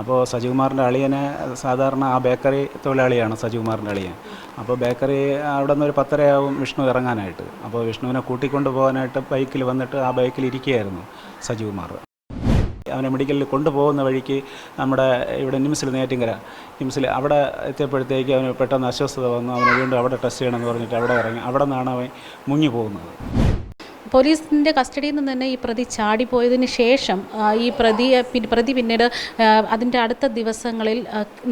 അപ്പോൾ സജികുമാറിന്റെ അളിയനെ സാധാരണ ആ ബേക്കറി തൊഴിലാളിയാണ് സജികുമാറിന്റെ അളിയൻ. അപ്പോൾ ബേക്കറി അവിടെ നിന്ന് ഒരു പത്തരയാവും വിഷ്ണു ഇറങ്ങാനായിട്ട്. അപ്പോൾ വിഷ്ണുവിനെ കൂട്ടിക്കൊണ്ട് പോകാനായിട്ട് ബൈക്കിൽ വന്നിട്ട് ആ ബൈക്കിൽ ഇരിക്കുകയായിരുന്നു സജികുമാർ. അവനെ മെഡിക്കലിൽ കൊണ്ടുപോകുന്ന വഴിക്ക് നമ്മുടെ ഇവിടെ നിംസിൽ നേറ്റിങ്കര നിംസിൽ അവിടെ എത്തിയപ്പോഴത്തേക്ക് അവന് പെട്ടെന്ന് അസ്വസ്ഥത വന്നു. അവനെ വീണ്ടും അവിടെ ടെസ്റ്റ് ചെയ്യണമെന്ന് പറഞ്ഞിട്ട് അവിടെ ഇറങ്ങി അവിടെ നിന്നാണ് അവൻ മുങ്ങി പോകുന്നത്. പോലീസിന്റെ കസ്റ്റഡിയിൽ നിന്ന് തന്നെ ഈ പ്രതി ചാടിപ്പോയതിന് ശേഷം ഈ പ്രതിയെ പ്രതി പിന്നീട് അതിന്റെ അടുത്ത ദിവസങ്ങളിൽ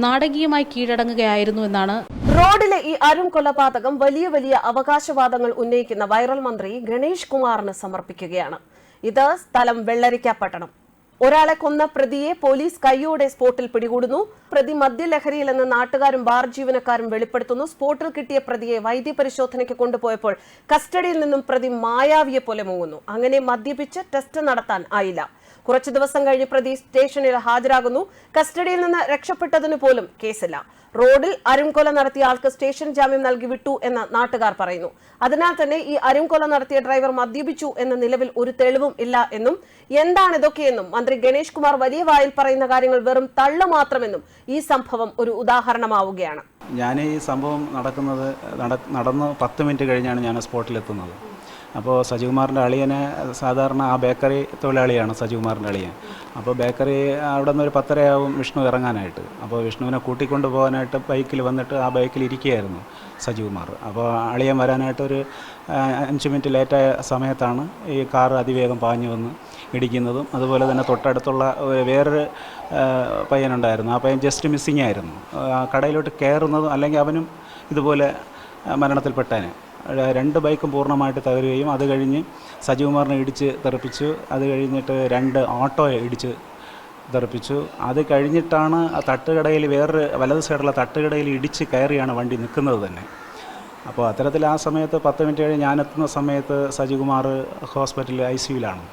നാടകീയമായി കീഴടങ്ങുകയായിരുന്നു എന്നാണ്. റോഡിലെ ഈ അരും കൊലപാതകം വലിയ വലിയ അവകാശവാദങ്ങൾ ഉന്നയിക്കുന്ന വൈറൽ മന്ത്രി ഗണേഷ് കുമാറിന് സമർപ്പിക്കുകയാണ്. ഇത് സ്ഥലം വെള്ളരിക്കാപ്പട്ടണം ഒരാളെ കൊന്ന പ്രതിയെ പോലീസ് കൈയോടെ സ്പോട്ടിൽ പിടികൂടുന്നു. പ്രതി മദ്യലഹരിയിലെന്ന് നാട്ടുകാരും ബാർ ജീവനക്കാരും വെളിപ്പെടുത്തുന്നു. സ്പോട്ടിൽ കിട്ടിയ പ്രതിയെ വൈദ്യപരിശോധനയ്ക്ക് കൊണ്ടുപോയപ്പോൾ കസ്റ്റഡിയിൽ നിന്നും പ്രതി മായാവിയെ പോലെ മുങ്ങുന്നു. അങ്ങനെ മദ്യപിച്ച് ടെസ്റ്റ് നടത്താൻ ആയില്ല. കുറച്ചു ദിവസം കഴിഞ്ഞ് പ്രതി സ്റ്റേഷനിൽ ഹാജരാകുന്നു. കസ്റ്റഡിയിൽ നിന്ന് രക്ഷപ്പെട്ടതിന് പോലും കേസില്ല. റോഡിൽ അരുംകൊല നടത്തിയ ആൾക്ക് സ്റ്റേഷൻ ജാമ്യം നൽകി വിട്ടു എന്ന് നാട്ടുകാർ പറയുന്നു. അതിനാൽ തന്നെ ഈ അരുംകൊല നടത്തിയ ഡ്രൈവർ മദ്യപിച്ചു എന്ന നിലവിൽ ഒരു തെളിവും ഇല്ല എന്നും എന്താണ് ഇതൊക്കെയെന്നും മന്ത്രി ഗണേഷ് കുമാർ വലിയ വായിൽ പറയുന്ന കാര്യങ്ങൾ വെറും തള്ളു മാത്രമെന്നും ഈ സംഭവം ഒരു ഉദാഹരണമാവുകയാണ്. ഞാൻ ഈ സംഭവം നടക്കുന്നത് നട നടന്ന് പത്ത് മിനിറ്റ് കഴിഞ്ഞാണ് ഞാൻ സ്പോട്ടിലെത്തുന്നത്. അപ്പോൾ സജികുമാറിന്റെ അളിയനെ സാധാരണ ആ ബേക്കറി തൊഴിലാളിയാണ് സജികുമാറിന്റെ അളിയൻ. അപ്പോൾ ബേക്കറി അവിടെ നിന്ന് ഒരു പത്തരയാവും വിഷ്ണു ഇറങ്ങാനായിട്ട്. അപ്പോൾ വിഷ്ണുവിനെ കൂട്ടിക്കൊണ്ട് പോകാനായിട്ട് ബൈക്കിൽ വന്നിട്ട് ആ ബൈക്കിൽ ഇരിക്കുകയായിരുന്നു സജികുമാർ. അപ്പോൾ അളിയൻ വരാനായിട്ട് ഒരു അഞ്ച് മിനിറ്റ് ലേറ്റായ സമയത്താണ് ഈ കാർ അതിവേഗം പാഞ്ഞു വന്ന് ഇടിക്കുന്നതും. അതുപോലെ തന്നെ തൊട്ടടുത്തുള്ള വേറൊരു പയ്യനുണ്ടായിരുന്നു. ആ പയ്യൻ ജസ്റ്റ് മിസ്സിങ് ആയിരുന്നു. കടയിലോട്ട് കയറുന്നതും അല്ലെങ്കിൽ അവനും ഇതുപോലെ മരണത്തിൽ മരണത്തിൽപ്പെട്ടേനെ. രണ്ട് ബൈക്കും പൂർണമായിട്ട് തകരുകയും അത് കഴിഞ്ഞ് സജികുമാറിനെ ഇടിച്ച് തെറിപ്പിച്ചു. അത് കഴിഞ്ഞിട്ട് രണ്ട് ഓട്ടോയെ ഇടിച്ച് തെറിപ്പിച്ചു. അത് കഴിഞ്ഞിട്ടാണ് ആ തട്ടുകടയിൽ വേറൊരു വലത് സൈഡുള്ള തട്ടുകടയിൽ ഇടിച്ച് കയറിയാണ് വണ്ടി നിൽക്കുന്നത് തന്നെ. അപ്പോൾ അത്തരത്തിൽ ആ സമയത്ത് പത്ത് മിനിറ്റ് കഴിഞ്ഞ് ഞാനെത്തുന്ന സമയത്ത് സജികുമാർ ഹോസ്പിറ്റലിൽ ഐ സിയുലാണ്.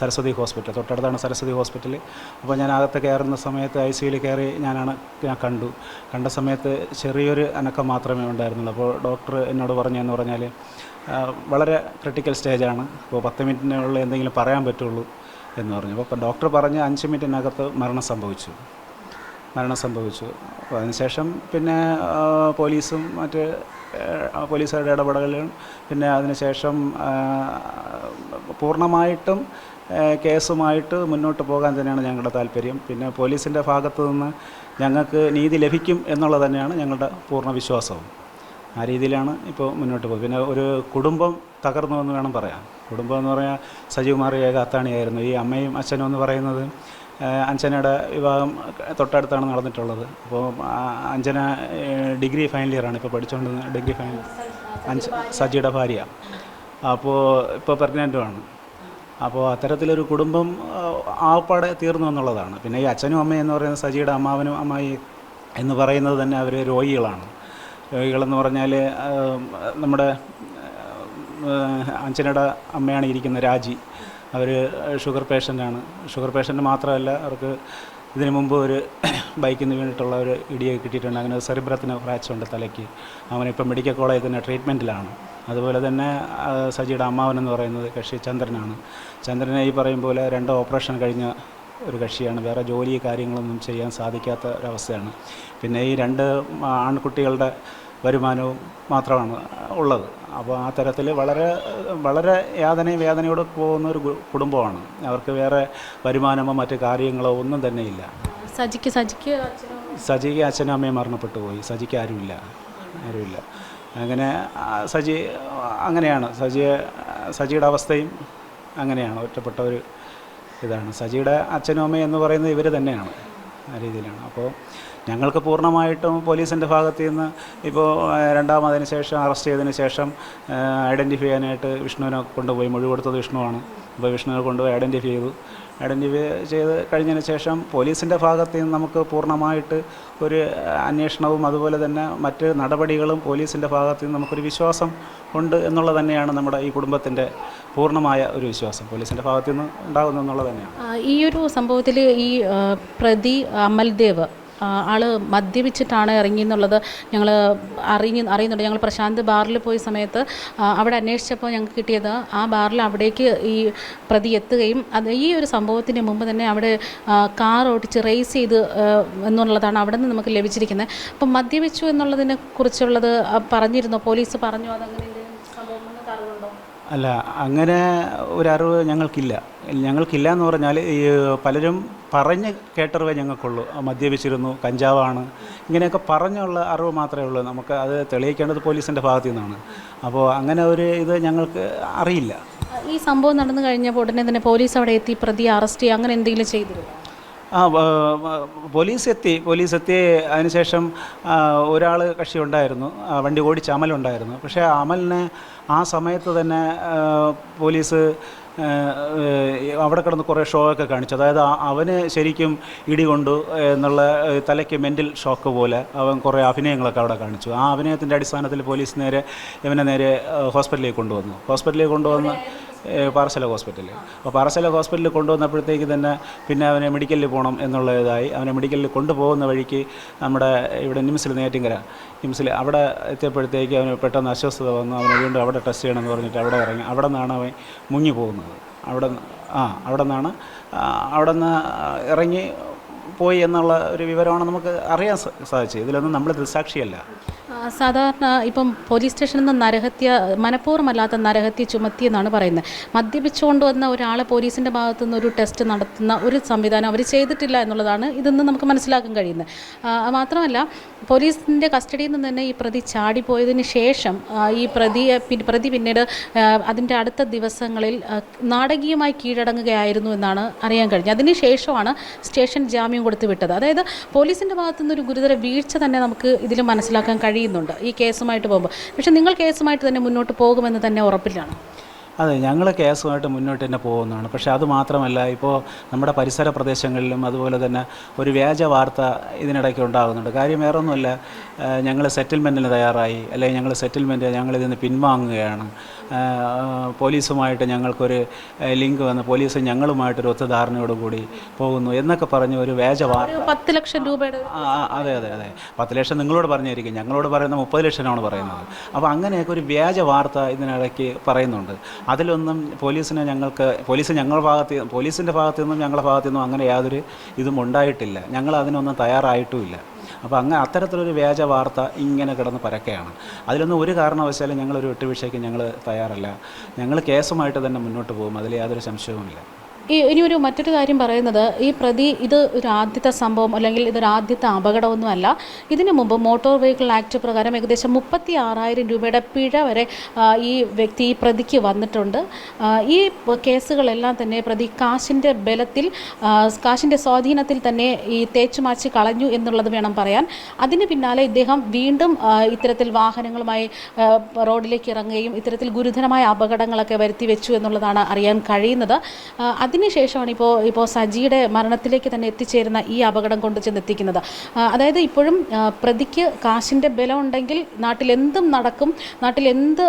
സരസ്വതി ഹോസ്പിറ്റൽ തൊട്ടടുത്താണ് സരസ്വതി ഹോസ്പിറ്റൽ അപ്പോൾ ഞാൻ അകത്ത് കയറുന്ന സമയത്ത് ഐ സിയിൽ കയറി ഞാനാണ് ഞാൻ കണ്ടു. കണ്ട സമയത്ത് ചെറിയൊരു അനക്കം മാത്രമേ ഉണ്ടായിരുന്നുള്ളൂ. അപ്പോൾ ഡോക്ടർ എന്നോട് പറഞ്ഞതെന്ന് പറഞ്ഞാൽ വളരെ ക്രിട്ടിക്കൽ സ്റ്റേജാണ്. അപ്പോൾ പത്ത് മിനിറ്റിനുള്ളിൽ എന്തെങ്കിലും പറയാൻ പറ്റുള്ളൂ എന്ന് പറഞ്ഞു. അപ്പോൾ ഡോക്ടർ പറഞ്ഞ് അഞ്ച് മിനിറ്റിനകത്ത് മരണം സംഭവിച്ചു. മരണം സംഭവിച്ചു. അതിനുശേഷം പിന്നെ പോലീസും മറ്റ് പോലീസുകാരുടെ ഇടപെടലും പിന്നെ അതിനുശേഷം പൂർണമായിട്ടും കേസുമായിട്ട് മുന്നോട്ട് പോകാൻ തന്നെയാണ് ഞങ്ങളുടെ താല്പര്യം. പിന്നെ പോലീസിന്റെ ഭാഗത്തു നിന്ന് ഞങ്ങൾക്ക് നീതി ലഭിക്കും എന്നുള്ളത് തന്നെയാണ് ഞങ്ങളുടെ പൂർണ വിശ്വാസവും. ആ രീതിയിലാണ് ഇപ്പോൾ മുന്നോട്ട് പോകുന്നത്. പിന്നെ ഒരു കുടുംബം തകർന്നു എന്ന് വേണം പറയാം കുടുംബം എന്ന് പറഞ്ഞാൽ സജീവ്മാർ ഏക അത്താണിയായിരുന്നു. ഈ അമ്മയും അച്ഛനും എന്ന് പറയുന്നത് അഞ്ജനയുടെ വിവാഹം തൊട്ടടുത്താണ് നടന്നിട്ടുള്ളത്. അപ്പോൾ അഞ്ജന ഡിഗ്രി ഫൈനൽ ഇയറാണ് ഇപ്പോൾ പഠിച്ചുകൊണ്ടിരുന്ന ഡിഗ്രി ഫൈനൽ അഞ്ച് സജിയുടെ ഭാര്യ. അപ്പോൾ ഇപ്പോൾ പ്രഗ്നന്റുമാണ് അപ്പോൾ അത്തരത്തിലൊരു കുടുംബം ആപ്പാടെ തീർന്നു എന്നുള്ളതാണ്. പിന്നെ ഈ അച്ഛനും അമ്മയും എന്ന് പറയുന്ന സജിയുടെ അമ്മാവനും അമ്മായി എന്ന് പറയുന്നത് തന്നെ അവർ രോഗികളാണ്. രോഗികളെന്ന് പറഞ്ഞാൽ നമ്മുടെ അച്ഛനയുടെ അമ്മയാണ് ഇരിക്കുന്ന രാജി. അവർ ഷുഗർ പേഷ്യന്റാണ് ഷുഗർ പേഷ്യന്റ് മാത്രമല്ല അവർക്ക് ഇതിനു മുമ്പ് ഒരു ബൈക്കിൽ നിന്ന് ഒരു ഇടിയൊക്കെ കിട്ടിയിട്ടുണ്ട്. അങ്ങനെ സെറിബ്രത്തിന് ഫ്രാക്ചർ ഉണ്ട് തലയ്ക്ക്. അവനിപ്പോൾ മെഡിക്കൽ കോളേജിൽ തന്നെ ട്രീറ്റ്മെന്റിലാണ്. അതുപോലെ തന്നെ സജിയുടെ അമ്മാവനെന്ന് പറയുന്നത് കക്ഷി ചന്ദ്രനാണ്. ചന്ദ്രനെ ഈ പറയും പോലെ രണ്ട് ഓപ്പറേഷൻ കഴിഞ്ഞ ഒരു കക്ഷിയാണ്. വേറെ ജോലി കാര്യങ്ങളൊന്നും ചെയ്യാൻ സാധിക്കാത്ത ഒരവസ്ഥയാണ്. പിന്നെ ഈ രണ്ട് ആൺകുട്ടികളുടെ വരുമാനവും മാത്രമാണ് ഉള്ളത്. അപ്പോൾ ആ തരത്തിൽ വളരെ വളരെ യാതനയും വേദനയോടെ പോകുന്ന ഒരു കുടുംബമാണ്. അവർക്ക് വേറെ വരുമാനമോ മറ്റു കാര്യങ്ങളോ ഒന്നും തന്നെ ഇല്ല. സജിക്ക് സജിക്ക് സജിക്ക് അച്ഛനും അമ്മയും മരണപ്പെട്ടു പോയി. സജിക്ക് ആരുമില്ല. ആരുമില്ല. അങ്ങനെ സജി അങ്ങനെയാണ്. സജിയെ സജിയുടെ അവസ്ഥയും അങ്ങനെയാണ്. ഒറ്റപ്പെട്ട ഒരു ഇതാണ്. സജിയുടെ അച്ഛനും അമ്മയും എന്ന് പറയുന്നത് ഇവർ തന്നെയാണ്. രീതിയിലാണ്. അപ്പോൾ ഞങ്ങൾക്ക് പൂർണമായിട്ടും പോലീസിന്റെ ഭാഗത്ത് നിന്ന് ഇപ്പോൾ രണ്ടാമതിന് ശേഷം അറസ്റ്റ് ചെയ്തതിന് ശേഷം ഐഡന്റിഫൈ ചെയ്യാനായിട്ട് വിഷ്ണുവിനെ കൊണ്ടുപോയി. മൊഴി കൊടുത്തത് വിഷ്ണുവാണ്. അപ്പോൾ വിഷ്ണുവിനെ കൊണ്ടുപോയി ഐഡന്റിഫൈ ചെയ്തു. ഐഡന്റിഫൈ ചെയ്ത് കഴിഞ്ഞതിന് ശേഷം പോലീസിന്റെ ഭാഗത്ത് നിന്ന് നമുക്ക് പൂർണമായിട്ട് ഒരു അന്വേഷണവും അതുപോലെ തന്നെ മറ്റ് നടപടികളും പോലീസിന്റെ ഭാഗത്ത് നിന്ന് നമുക്കൊരു വിശ്വാസം ഉണ്ട് എന്നുള്ളത് തന്നെയാണ് നമ്മുടെ ഈ കുടുംബത്തിന്റെ പൂർണമായ ഒരു വിശ്വാസം. പോലീസിന്റെ ഭാഗത്ത് നിന്ന് ഉണ്ടാകുന്നു എന്നുള്ളത് തന്നെയാണ്. ഈ ഒരു സംഭവത്തിൽ ഈ പ്രതി അമൽദേവ് ആ, ആൾ മദ്യപിച്ചിട്ടാണ് ഇറങ്ങി എന്നുള്ളത് ഞങ്ങൾ അറിഞ്ഞ് അറിയുന്നുണ്ട്. ഞങ്ങൾ പ്രശാന്ത് ബാറിൽ പോയ സമയത്ത് അവിടെ അന്വേഷിച്ചപ്പോൾ ഞങ്ങൾക്ക് കിട്ടിയത് ആ ബാറിൽ അവിടേക്ക് ഈ പ്രതി എത്തുകയും അത് ഈ ഒരു സംഭവത്തിന് മുമ്പ് തന്നെ അവിടെ കാർ ഓടിച്ച് റേസ് ചെയ്ത് എന്നുള്ളതാണ് അവിടെ നിന്ന് നമുക്ക് ലഭിച്ചിരിക്കുന്നത് അപ്പം മദ്യപിച്ചു എന്നുള്ളതിനെ കുറിച്ചുള്ളത് പറഞ്ഞിരുന്നു? പോലീസ് പറഞ്ഞു അതങ്ങനെ അല്ല അങ്ങനെ ഒരറിവ് ഞങ്ങൾക്കില്ല ഞങ്ങൾക്കില്ല. എന്ന് പറഞ്ഞാൽ ഈ പലരും പറഞ്ഞ് കേട്ടറിവേ ഞങ്ങൾക്കുള്ളൂ. മദ്യപിച്ചിരുന്നു കഞ്ചാവാണ്. ഇങ്ങനെയൊക്കെ പറഞ്ഞുള്ള അറിവ് മാത്രമേ ഉള്ളൂ. നമുക്ക് അത് തെളിയിക്കേണ്ടത് പോലീസിന്റെ ഭാഗത്തു നിന്നാണ് അപ്പോൾ അങ്ങനെ ഒരു ഇത് ഞങ്ങൾക്ക് അറിയില്ല. ഈ സംഭവം നടന്നു കഴിഞ്ഞപ്പോൾ ഉടനെ തന്നെ പോലീസ് അവിടെ എത്തി പ്രതി അറസ്റ്റ് ചെയ്യുക അങ്ങനെ എന്തെങ്കിലും ചെയ്തു ആ പോലീസ് എത്തി. പോലീസ് എത്തി. അതിനുശേഷം ഒരാൾ കക്ഷി ഉണ്ടായിരുന്നു. വണ്ടി ഓടിച്ച് അമലുണ്ടായിരുന്നു. പക്ഷേ അമലിനെ ആ സമയത്ത് തന്നെ പോലീസ് അവിടെ കിടന്ന് കുറേ ഷോ ഒക്കെ കാണിച്ചു. അതായത് അവന് ശരിക്കും ഇടി കൊണ്ടു എന്നുള്ള തലയ്ക്ക് മെന്റൽ ഷോക്ക് പോലെ അവൻ കുറേ അഭിനയങ്ങളൊക്കെ അവിടെ കാണിച്ചു. ആ അഭിനയത്തിന്റെ അടിസ്ഥാനത്തിൽ പോലീസ് നേരെ ഇവനെ നേരെ ഹോസ്പിറ്റലിലേക്ക് കൊണ്ടുവന്നു. ഹോസ്പിറ്റലിലേക്ക് കൊണ്ടുവന്ന് പാറശാല ഹോസ്പിറ്റലിൽ. അപ്പോൾ പാറശാല ഹോസ്പിറ്റലിൽ കൊണ്ടുവന്നപ്പോഴത്തേക്ക് തന്നെ പിന്നെ അവനെ മെഡിക്കലിൽ പോകണം എന്നുള്ള ഇതായി അവനെ മെഡിക്കലിൽ കൊണ്ടുപോകുന്ന വഴിക്ക് നമ്മുടെ ഇവിടെ നിംസിൽ നേറ്റിങ്കര നിംസിൽ അവിടെ എത്തിയപ്പോഴത്തേക്ക് അവന് പെട്ടെന്ന് അസ്വസ്ഥത വന്നു. അവനെ വീണ്ടും അവിടെ ടെസ്റ്റ് ചെയ്യണമെന്ന് പറഞ്ഞിട്ട് അവിടെ ഇറങ്ങി. അവിടെ നിന്നാണ് അവൻ മുങ്ങി പോകുന്നത് അവിടെ ആ അവിടെ നിന്നാണ് അവിടെ നിന്ന് ഇറങ്ങി പോയി എന്നുള്ള ഒരു വിവരമാണ് നമുക്ക് അറിയാൻ സാധിച്ചത്. ഇതിലൊന്നും നമ്മൾ ദൃസാക്ഷിയല്ല സാധാരണ ഇപ്പം പോലീസ് സ്റ്റേഷനിൽ നിന്ന് നരഹത്യ മനഃപൂർവമല്ലാത്ത നരഹത്യ ചുമത്തി എന്നാണ് പറയുന്നത്. മദ്യപിച്ചുകൊണ്ട് വന്ന ഒരാളെ പോലീസിന്റെ ഭാഗത്തു നിന്ന് ഒരു ടെസ്റ്റ് നടത്തുന്ന ഒരു സംവിധാനം അവർ ചെയ്തിട്ടില്ല എന്നുള്ളതാണ് ഇതെന്ന് നമുക്ക് മനസ്സിലാക്കാൻ കഴിയുന്നത്. മാത്രമല്ല പോലീസിന്റെ കസ്റ്റഡിയിൽ നിന്ന് തന്നെ ഈ പ്രതി ചാടിപ്പോയതിന് ശേഷം ഈ പ്രതിയെ പ്രതി പിന്നീട് അതിന്റെ അടുത്ത ദിവസങ്ങളിൽ നാടകീയമായി കീഴടങ്ങുകയായിരുന്നു എന്നാണ് അറിയാൻ കഴിഞ്ഞത്. അതിന് ശേഷമാണ് സ്റ്റേഷൻ ജാമ്യം കൊടുത്ത് വിട്ടത്. അതായത് പോലീസിന്റെ ഭാഗത്തു നിന്ന് ഒരു ഗുരുതര വീഴ്ച തന്നെ നമുക്ക് ഇതിൽ മനസ്സിലാക്കാൻ കഴിയുന്നുണ്ട് ഈ കേസുമായിട്ട് പോകുമ്പോൾ. പക്ഷേ നിങ്ങൾ കേസുമായിട്ട് തന്നെ മുന്നോട്ട് പോകുമെന്ന് തന്നെ ഉറപ്പില്ലാണ് അതെ ഞങ്ങൾ കേസുമായിട്ട് മുന്നോട്ട് തന്നെ പോകുന്നതാണ്. പക്ഷേ അത് മാത്രമല്ല ഇപ്പോൾ നമ്മുടെ പരിസര പ്രദേശങ്ങളിലും അതുപോലെ തന്നെ ഒരു വ്യാജ വാർത്ത ഇതിനിടയ്ക്ക് ഉണ്ടാകുന്നുണ്ട്. കാര്യം വേറൊന്നുമല്ല ഞങ്ങൾ സെറ്റിൽമെന്റിന് തയ്യാറായി. അല്ലെങ്കിൽ ഞങ്ങൾ സെറ്റിൽമെന്റ് ഞങ്ങളിതിൽ നിന്ന് പിൻവാങ്ങുകയാണ്. പോലീസുമായിട്ട് ഞങ്ങൾക്കൊരു ലിങ്ക് വന്ന് പോലീസ് ഞങ്ങളുമായിട്ടൊരു ഒത്തുധാരണയോടുകൂടി പോകുന്നു എന്നൊക്കെ പറഞ്ഞ് ഒരു വ്യാജ വാർത്ത. പത്ത് ലക്ഷം രൂപയുടെ അതെ അതെ അതെ. പത്ത് ലക്ഷം നിങ്ങളോട് പറഞ്ഞായിരിക്കും. ഞങ്ങളോട് പറയുന്ന മുപ്പത് ലക്ഷമാണ് പറയുന്നത്. അപ്പോൾ അങ്ങനെയൊക്കെ ഒരു വ്യാജ വാർത്ത ഇതിനിടയ്ക്ക് പറയുന്നുണ്ട്. അതിലൊന്നും പോലീസിനെ ഞങ്ങൾക്ക് പോലീസ് ഞങ്ങളുടെ ഭാഗത്ത് പോലീസിന്റെ ഭാഗത്തു നിന്നും ഞങ്ങളുടെ ഭാഗത്തു നിന്നും അങ്ങനെ യാതൊരു ഇതും ഉണ്ടായിട്ടില്ല. ഞങ്ങൾ അതിനൊന്നും തയ്യാറായിട്ടുമില്ല. അപ്പോൾ അങ്ങ് അത്തരത്തിലൊരു വ്യാജ വാർത്ത ഇങ്ങനെ കിടന്ന് പരക്കെയാണ് അതിലൊന്നും ഒരു കാരണവശാലും ഞങ്ങളൊരു വിട്ടുവീഴ്ചയ്ക്ക് ഞങ്ങൾ തയ്യാറല്ല. ഞങ്ങൾ കേസുമായിട്ട് തന്നെ മുന്നോട്ട് പോകും. അതിൽ യാതൊരു സംശയവുമില്ല. ഈ ഇനി ഒരു മറ്റൊരു കാര്യം പറയുന്നത് ഈ പ്രതി ഇത് ഒരു ആദ്യത്തെ സംഭവം അല്ലെങ്കിൽ ഇതൊരു ആദ്യത്തെ അപകടമൊന്നുമല്ല. ഇതിനു മുമ്പ് മോട്ടോർ വെഹിക്കിൾ ആക്ട് പ്രകാരം ഏകദേശം മുപ്പത്തി ആറായിരം രൂപയുടെ പിഴ വരെ ഈ വ്യക്തി ഈ പ്രതിക്ക് വന്നിട്ടുണ്ട്. ഈ കേസുകളെല്ലാം തന്നെ പ്രതി കാശിന്റെ ബലത്തിൽ കാശിന്റെ സ്വാധീനത്തിൽ തന്നെ ഈ തേച്ചുമാച്ച് കളഞ്ഞു എന്നുള്ളത് വേണം പറയാൻ. അതിന് പിന്നാലെ ഇദ്ദേഹം വീണ്ടും ഇത്തരത്തിൽ വാഹനങ്ങളുമായി റോഡിലേക്ക് ഇറങ്ങുകയും ഇത്തരത്തിൽ ഗുരുതരമായ അപകടങ്ങളൊക്കെ വരുത്തി വെച്ചു എന്നുള്ളതാണ് അറിയാൻ കഴിയുന്നത്. അതിനുശേഷമാണ് ഇപ്പോൾ ഇപ്പോൾ സജിയുടെ മരണത്തിലേക്ക് തന്നെ എത്തിച്ചേരുന്ന ഈ അപകടം കൊണ്ട് ചെന്നെത്തിക്കുന്നത്. അതായത് ഇപ്പോഴും പ്രതിക്ക് കാശിന്റെ ബലം ഉണ്ടെങ്കിൽ നാട്ടിൽ എന്തും നടക്കും നാട്ടിൽ എന്ത്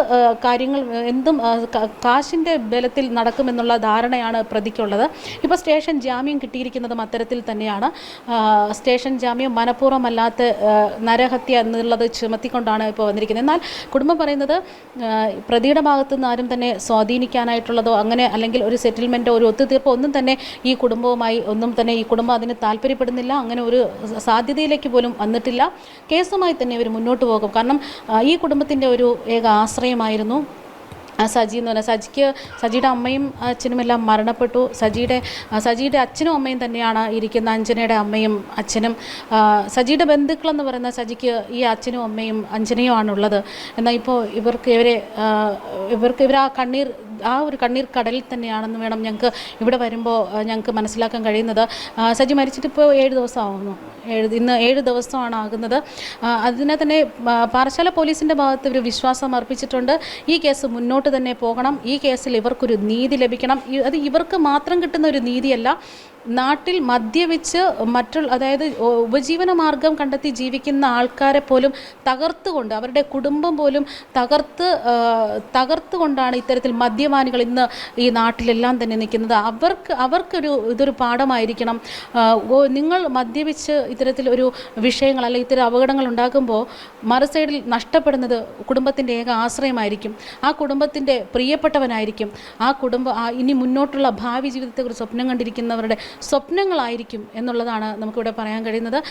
കാര്യങ്ങൾ എന്തും കാശിന്റെ ബലത്തിൽ നടക്കുമെന്നുള്ള ധാരണയാണ് പ്രതിക്കുള്ളത്. ഇപ്പോൾ സ്റ്റേഷൻ ജാമ്യം കിട്ടിയിരിക്കുന്നതും അത്തരത്തിൽ തന്നെയാണ്. സ്റ്റേഷൻ ജാമ്യം മനഃപൂർവമല്ലാത്ത നരഹത്യ എന്നുള്ളത് ചുമത്തിക്കൊണ്ടാണ് ഇപ്പോൾ വന്നിരിക്കുന്നത്. എന്നാൽ കുടുംബം പറയുന്നത് പ്രതിയുടെ ഭാഗത്തുനിന്ന് ആരും തന്നെ സ്വാധീനിക്കാനായിട്ടുള്ളതോ അങ്ങനെ അല്ലെങ്കിൽ ഒരു സെറ്റിൽമെന്റോ ഒരു ഒത്തുതീർപ്പോ ഒന്നും തന്നെ ഈ കുടുംബവുമായി ഒന്നും തന്നെ ഈ കുടുംബം അതിന് താല്പര്യപ്പെടുന്നില്ല. അങ്ങനെ ഒരു സാധ്യതയിലേക്ക് പോലും വന്നിട്ടില്ല. കേസുമായി തന്നെ ഇവർ മുന്നോട്ട് പോകും. കാരണം ഈ കുടുംബത്തിന്റെ ഒരു ഏക ആശ്രയമായിരുന്നു സജി എന്ന് പറഞ്ഞാൽ സജിക്ക് സജിയുടെ അമ്മയും അച്ഛനും എല്ലാം മരണപ്പെട്ടു. സജിയുടെ സജിയുടെ അച്ഛനും അമ്മയും തന്നെയാണ് ഇരിക്കുന്ന അഞ്ജനയുടെ അമ്മയും അച്ഛനും. സജിയുടെ ബന്ധുക്കളെന്ന് പറയുന്ന സജിക്ക് ഈ അച്ഛനും അമ്മയും അഞ്ജനയും ആണുള്ളത്. എന്നാൽ ഇപ്പോൾ ഇവർക്ക് ഇവരെ ഇവർക്ക് ഇവർ ആ കണ്ണീർ ആ ഒരു കണ്ണീർ കടലിൽ തന്നെയാണെന്ന് വേണം ഞങ്ങൾക്ക് ഇവിടെ വരുമ്പോൾ ഞങ്ങൾക്ക് മനസ്സിലാക്കാൻ കഴിയുന്നത്. സജി മരിച്ചിട്ട് ഇപ്പോൾ ഏഴ് ദിവസമാകുന്നു ഏഴ് ഇന്ന് ഏഴ് ദിവസമാണ് ആകുന്നത്. അതിനെ തന്നെ പാറശാല പോലീസിന്റെ ഭാഗത്ത് ഒരു വിശ്വാസം അർപ്പിച്ചിട്ടുണ്ട്. ഈ കേസ് മുന്നോട്ട് തന്നെ പോകണം. ഈ കേസിൽ ഇവർക്കൊരു നീതി ലഭിക്കണം. അത് ഇവർക്ക് മാത്രം കിട്ടുന്ന ഒരു നീതിയല്ല. നാട്ടിൽ മദ്യപിച്ച് മറ്റുള്ള അതായത് ഉപജീവന മാർഗം കണ്ടെത്തി ജീവിക്കുന്ന ആൾക്കാരെ പോലും തകർത്തുകൊണ്ട് അവരുടെ കുടുംബം പോലും തകർത്ത് തകർത്തുകൊണ്ടാണ് ഇത്തരത്തിൽ മദ്യപാനികൾ ഇന്ന് ഈ നാട്ടിലെല്ലാം തന്നെ നിൽക്കുന്നത്. അവർക്ക് അവർക്കൊരു ഇതൊരു പാഠമായിരിക്കണം. നിങ്ങൾ മദ്യപിച്ച് ഇത്തരത്തിൽ ഒരു വിഷയങ്ങൾ അല്ലെങ്കിൽ ഇത്തരം അപകടങ്ങൾ ഉണ്ടാക്കുമ്പോൾ മറുസൈഡിൽ നഷ്ടപ്പെടുന്നത് കുടുംബത്തിന്റെ ഏക ആശ്രയമായിരിക്കും. ആ കുടുംബത്തിന്റെ പ്രിയപ്പെട്ടവനായിരിക്കും. ആ കുടുംബം ഇനി മുന്നോട്ടുള്ള ഭാവി ജീവിതത്തെക്കുറിച്ച് സ്വപ്നം കണ്ടിരിക്കുന്നവരുടെ സ്വപ്നങ്ങളായിരിക്കും എന്നുള്ളതാണ് നമുക്കിവിടെ പറയാൻ കഴിയുന്നത്.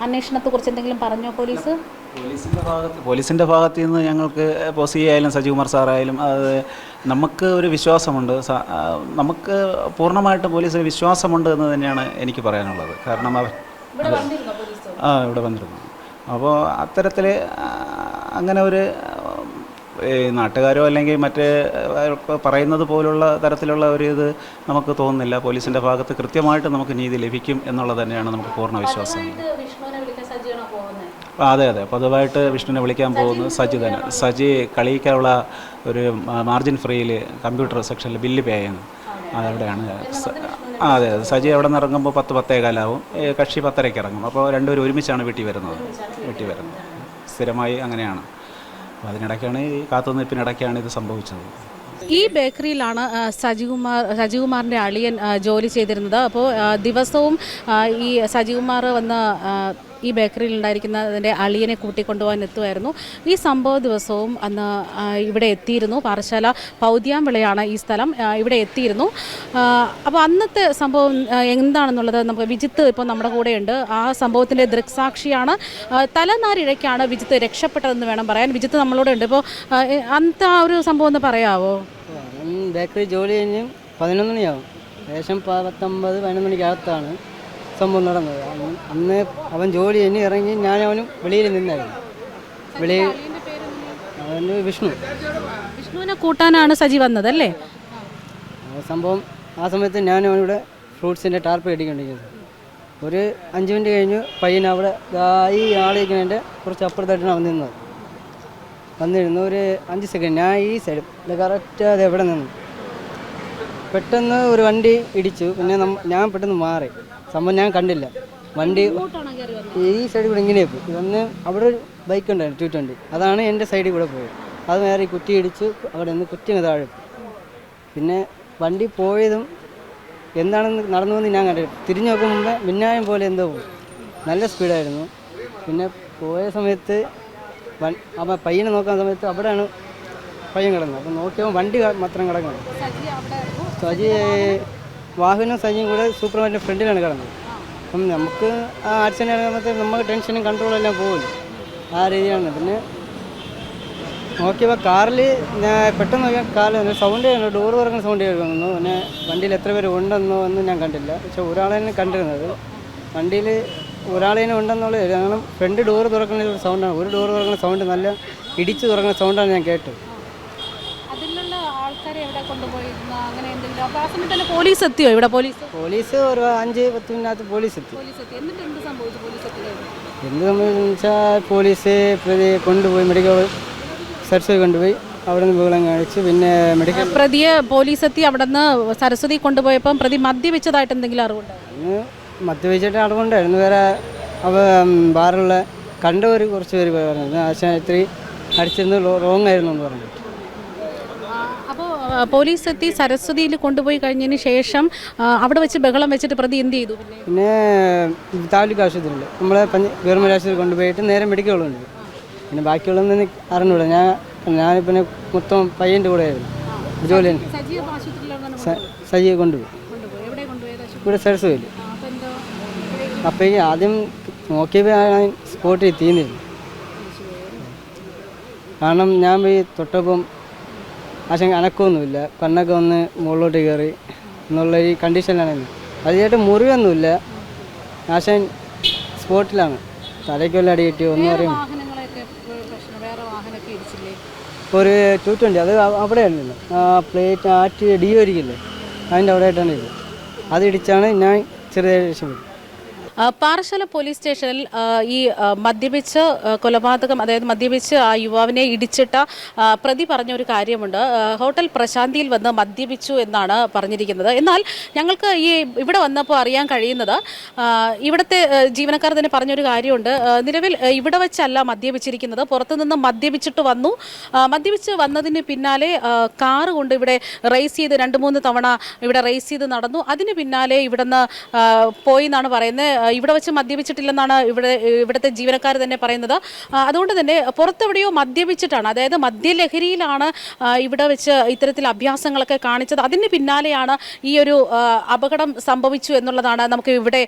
അന്വേഷണത്തെക്കുറിച്ച് എന്തെങ്കിലും പറഞ്ഞോ പോലീസ്? പോലീസിന്റെ ഭാഗത്ത് പോലീസിന്റെ ഭാഗത്ത് നിന്ന് ഞങ്ങൾക്ക് പോസി ആയാലും സജികുമാർ സാറായാലും അത് നമുക്ക് ഒരു വിശ്വാസമുണ്ട്. സ- നമുക്ക് പൂർണമായിട്ടും പോലീസിന് വിശ്വാസമുണ്ട് എന്ന് തന്നെയാണ് എനിക്ക് പറയാനുള്ളത്. കാരണം അവർ ആ ഇവിടെ വന്നിരുന്നു. അപ്പോൾ അത്തരത്തിൽ അങ്ങനെ ഒരു നാട്ടുകാരോ അല്ലെങ്കിൽ മറ്റ് പറയുന്നത് പോലുള്ള തരത്തിലുള്ള ഒരു ഇത് നമുക്ക് തോന്നുന്നില്ല. പോലീസിന്റെ ഭാഗത്ത് കൃത്യമായിട്ട് നമുക്ക് നീതി ലഭിക്കും എന്നുള്ളത് തന്നെയാണ് നമുക്ക് പൂർണ വിശ്വാസം. അതെ അതെ. പതിവായിട്ട് വിഷ്ണുവിനെ വിളിക്കാൻ പോകുന്നത് സജി തന്നെ സജി കളിക്കാനുള്ള ഒരു മാർജിൻ ഫ്രീയിൽ കമ്പ്യൂട്ടർ സെക്ഷനിൽ ബില്ല് പേ ചെയ്യുന്നു. അവിടെയാണ്. അതെ അതെ. സജി അവിടെ നിന്ന് ഇറങ്ങുമ്പോൾ പത്ത് പത്തേകാലാവും. കക്ഷി പത്തരയ്ക്ക് ഇറങ്ങും. അപ്പോൾ രണ്ടുപേരും ഒരുമിച്ചാണ് വീട്ടിൽ വരുന്നത്. വീട്ടിൽ വരുന്നത്. സ്ഥിരമായി അങ്ങനെയാണ്. അപ്പോൾ അതിനിടയ്ക്കാണ് ഈ കാത്തുനിൽപ്പിനിടയ്ക്കാണ് ഇത് സംഭവിച്ചത്. ഈ ബേക്കറിയിലാണ് സജികുമാർ സജികുമാറിന്റെ അളിയൻ ജോലി ചെയ്തിരുന്നത്. അപ്പോൾ ദിവസവും ഈ സജികുമാർ വന്ന് ഈ ബേക്കറിയിൽ ഉണ്ടായിരിക്കുന്ന അതിന്റെ അളിയനെ കൂട്ടിക്കൊണ്ടുപോകാൻ എത്തുമായിരുന്നു. ഈ സംഭവ ദിവസവും അന്ന് ഇവിടെ എത്തിയിരുന്നു. പാറശാല പൗദ്യാംവിളയാണ് ഈ സ്ഥലം ഇവിടെ എത്തിയിരുന്നു. അപ്പോൾ അന്നത്തെ സംഭവം എന്താണെന്നുള്ളത് നമുക്ക് വിജിത്ത് ഇപ്പോൾ നമ്മുടെ കൂടെയുണ്ട്. ആ സംഭവത്തിന്റെ ദൃക്സാക്ഷിയാണ്. തലനാരിഴയ്ക്കാണ് വിജിത്ത് രക്ഷപ്പെട്ടതെന്ന് വേണം പറയാൻ. വിജിത്ത് നമ്മളോട് ഉണ്ട്. ഇപ്പോൾ അന്നത്തെ ആ ഒരു സംഭവം ഒന്ന് പറയാവോ? ബേക്കറി ജോലി കഴിഞ്ഞ് പതിനൊന്ന് മണിയാവും. ഏകദേശം പത്തൊമ്പത് പതിനൊന്ന് മണിക്കകത്താണ്. സംഭവം നടന്നത്. അന്ന് അവൻ ജോലി കഴിഞ്ഞ് ഇറങ്ങി ഞാൻ അവനും വെളിയിൽ നിന്നായിരുന്നു. വെളിയിൽ അവന് വിഷ്ണു. വിഷ്ണുവിനെ കൂട്ടാനാണ് സജി വന്നത് അല്ലേ സംഭവം ആ സമയത്ത് ഞാൻ അവനിവിടെ ഫ്രൂട്ട്സിന്റെ ടാർപ്പ് കെട്ടിക്കൊണ്ടിരിക്കുന്നത് ഒരു അഞ്ച് മിനിറ്റ് കഴിഞ്ഞ് പയ്യൻ അവിടെ ഈ ഈ ആളിരിക്കുന്നതിന്റെ കുറച്ച് അപ്പുറത്തായിട്ടാണ് അവൻ നിന്നത്. വന്നിരുന്നു ഒരു അഞ്ച് സെക്കൻഡ് ഞാൻ ഈ സൈഡ് കറക്റ്റ് അത് എവിടെ നിന്നു? പെട്ടെന്ന് ഒരു വണ്ടി ഇടിച്ചു. പിന്നെ ഞാൻ പെട്ടെന്ന് മാറി. സംഭവം ഞാൻ കണ്ടില്ല. വണ്ടി ഈ സൈഡിൽ കൂടെ ഇങ്ങനെ പോയി. ഇതൊന്ന് അവിടെ ഒരു ബൈക്ക് ഉണ്ടായിരുന്നു ടു ട്വന്റി അതാണ് എന്റെ സൈഡിൽ കൂടെ പോയത്. അത് നേരെ ഈ കുറ്റി ഇടിച്ച് അവിടെ നിന്ന് കുറ്റി താഴെ പിന്നെ വണ്ടി പോയതും എന്താണെന്ന് നടന്നുവെന്ന് ഞാൻ കണ്ടിട്ട് തിരിഞ്ഞു നോക്കും മുമ്പേ മിന്നായം പോലെ എന്തോ നല്ല സ്പീഡായിരുന്നു പിന്നെ പോയ സമയത്ത് വൺ- അവൻ പയ്യനെ നോക്കുന്ന സമയത്ത് അവിടെയാണ് പയ്യൻ കിടന്നത്. അപ്പം നോക്കിയപ്പോൾ വണ്ടി മാത്രം കിടക്കുന്നത് സജി വാഹനം സജിയും കൂടെ സൂപ്പർ മാർക്കറ്റിന്റെ ഫ്രണ്ടിലാണ് കിടന്നത്. അപ്പം നമുക്ക് ആ ആക്സിഡന്റ് ഇറങ്ങുമ്പോഴത്തേക്ക് നമുക്ക് ടെൻഷനും കൺട്രോളും എല്ലാം പോകും. ആ രീതിയാണ്. പിന്നെ നോക്കിയപ്പോൾ കാറിൽ ഞാൻ പെട്ടെന്ന് നോക്കിയാൽ കാറിൽ സൗണ്ട് ഡോർ തുറക്കുന്ന സൗണ്ട് കേൾക്കുന്നു പിന്നെ വണ്ടിയിൽ എത്ര പേര് ഉണ്ടെന്നോ ഒന്നും ഞാൻ കണ്ടില്ല. പക്ഷെ ഒരാളെ കണ്ടിരുന്നത്. വണ്ടിയിൽ ഒരാളെ ഉണ്ടെന്നുള്ളത് കാരണം ഫ്രണ്ട് ഡോർ തുറക്കുന്ന സൗണ്ടാണ് ഒരു ഡോർ തുറക്കുന്ന സൗണ്ട് നല്ല ഇടിച്ച് തുറക്കുന്ന സൗണ്ടാണ് ഞാൻ കേട്ടത്. കൊണ്ടുപോയിരുന്ന അങ്ങനെ എന്തെങ്കിലും? അപ്പോൾ ആ സമയത്ത് തന്നെ പോലീസ് എത്തിയോ ഇവിടെ പോലീസ്? പോലീസ് ഒരു അഞ്ച് പത്ത് മിനിറ്റ് പോലീസ് എത്തി. പോലീസ് എത്തി. എന്നിട്ട് എന്ത് സംഭവിച്ചു പോലീസ് എത്തി എന്ത് സംഭവിച്ചെന്ന് വെച്ചാൽ പോലീസ് പ്രതി കൊണ്ടുപോയി മെഡിക്കൽ സർച്ച് കൊണ്ടുപോയി. അവിടെ നിന്ന് ബഹളം കാണിച്ച് പിന്നെ മെഡിക്കൽ പ്രതിയെ പോലീസ് എത്തി. അവിടെ നിന്ന് സരസ്വതി കൊണ്ടുപോയപ്പം പ്രതി മദ്യപിച്ചതായിട്ട് എന്തെങ്കിലും അറിവുണ്ടോ? അന്ന് മദ്യപിച്ചിട്ട് അറിവുണ്ടായിരുന്നു. വേറെ അവ ബാറുള്ള കണ്ടവർ കുറച്ച് പേര് പറഞ്ഞു ആശുപത്രി അടിച്ചിരുന്ന് റോങ് ആയിരുന്നു എന്ന് പറഞ്ഞു പോലീസ് എത്തി സരസ്വതിയിൽ കൊണ്ടുപോയി കഴിഞ്ഞതിന് ശേഷം അവിടെ വെച്ച് ബഹളം വെച്ചിട്ട് പ്രതി എന്ത് ചെയ്തു? പിന്നെ താലൂക്ക് ആശുപത്രിയിൽ. നമ്മളെ ഗവൺമെന്റ് ആശുപത്രി കൊണ്ടുപോയിട്ട് നേരെ മെഡിക്കൽ ഉണ്ട് പിന്നെ ബാക്കിയുള്ളതൊന്നും അറിഞ്ഞൂടാ. ഞാൻ ഞാൻ പിന്നെ മൊത്തം പയ്യന്റെ കൂടെ ആയിരുന്നു. ജോലി. സജീവ കൊണ്ടുപോയി. ഇവിടെ സരസ്വതിയിൽ. ഈ അപ്പോഴേക്കും ആദ്യം നോക്കിയപ്പോൾ ഞാൻ സ്പോട്ടിൽ തീർന്നിരുന്നു കാരണം ഞാൻ പോയി തൊട്ടപ്പം ആശങ്ക അനക്കൊന്നുമില്ല. കണ്ണൊക്കെ ഒന്ന് മുകളിലോട്ട് കയറി എന്നുള്ള ഈ കണ്ടീഷനിലാണ് അതിനായിട്ട് മുറിവൊന്നുമില്ല. ആശാൻ സ്പോട്ടിലാണ്. തലയ്ക്ക് വല്ല അടി കിട്ടിയോ ഒന്നും അറിയാം ഒരു ടു ട്വന്റി അത് അവിടെ അവിടെയാണ് ആ പ്ലേറ്റ് ആറ്റ് ഡി ഒരിക്കില്ലേ? അതിന്റെ അവിടെ ആയിട്ടാണ് ഇത്. അത് ഇടിച്ചാണ് ഞാൻ ചെറിയ രക്ഷപ്പെട്ടു പാറശാല പോലീസ് സ്റ്റേഷനിൽ ഈ മദ്യപിച്ച് കൊലപാതകം അതായത് മദ്യപിച്ച് ആ യുവാവിനെ ഇടിച്ചിട്ട പ്രതി പറഞ്ഞ ഒരു കാര്യമുണ്ട് ഹോട്ടൽ പ്രശാന്തിയിൽ വന്ന് മദ്യപിച്ചു എന്നാണ് പറഞ്ഞിരിക്കുന്നത്. എന്നാൽ ഞങ്ങൾക്ക് ഈ ഇവിടെ വന്നപ്പോൾ അറിയാൻ കഴിയുന്നത് ഇവിടുത്തെ ജീവനക്കാർ തന്നെ പറഞ്ഞൊരു കാര്യമുണ്ട്. നിലവിൽ ഇവിടെ വെച്ചല്ല മദ്യപിച്ചിരിക്കുന്നത്. പുറത്തുനിന്ന് മദ്യപിച്ചിട്ട് വന്നു. മദ്യപിച്ച് വന്നതിന് പിന്നാലെ കാറ് കൊണ്ട് ഇവിടെ റേസ് ചെയ്ത് രണ്ട് മൂന്ന് തവണ ഇവിടെ റേസ് ചെയ്ത് നടന്നു. അതിന് പിന്നാലെ ഇവിടുന്ന് പോയി എന്നാണ് പറയുന്നത്. ഇവിടെ വെച്ച് മദ്യപിച്ചിട്ടില്ലെന്നാണ് ഇവിടെ ഇവിടുത്തെ ജീവനക്കാർ തന്നെ പറയുന്നത്. അതുകൊണ്ട് തന്നെ പുറത്തെവിടെയോ മദ്യപിച്ചിട്ടാണ് അതായത് മദ്യലഹരിയിലാണ് ഇവിടെ വെച്ച് ഇത്തരത്തിൽ അഭ്യാസങ്ങളൊക്കെ കാണിച്ചത്. അതിന് പിന്നാലെയാണ് ഈ ഒരു അപകടം സംഭവിച്ചു എന്നുള്ളതാണ് നമുക്ക് ഇവിടെ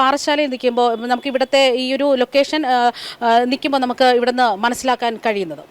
പാറശാലയിൽ നിൽക്കുമ്പോൾ നമുക്ക് ഇവിടുത്തെ ഈ ഒരു ലൊക്കേഷൻ നിൽക്കുമ്പോൾ നമുക്ക് ഇവിടുന്ന് മനസ്സിലാക്കാൻ കഴിയുന്നത്.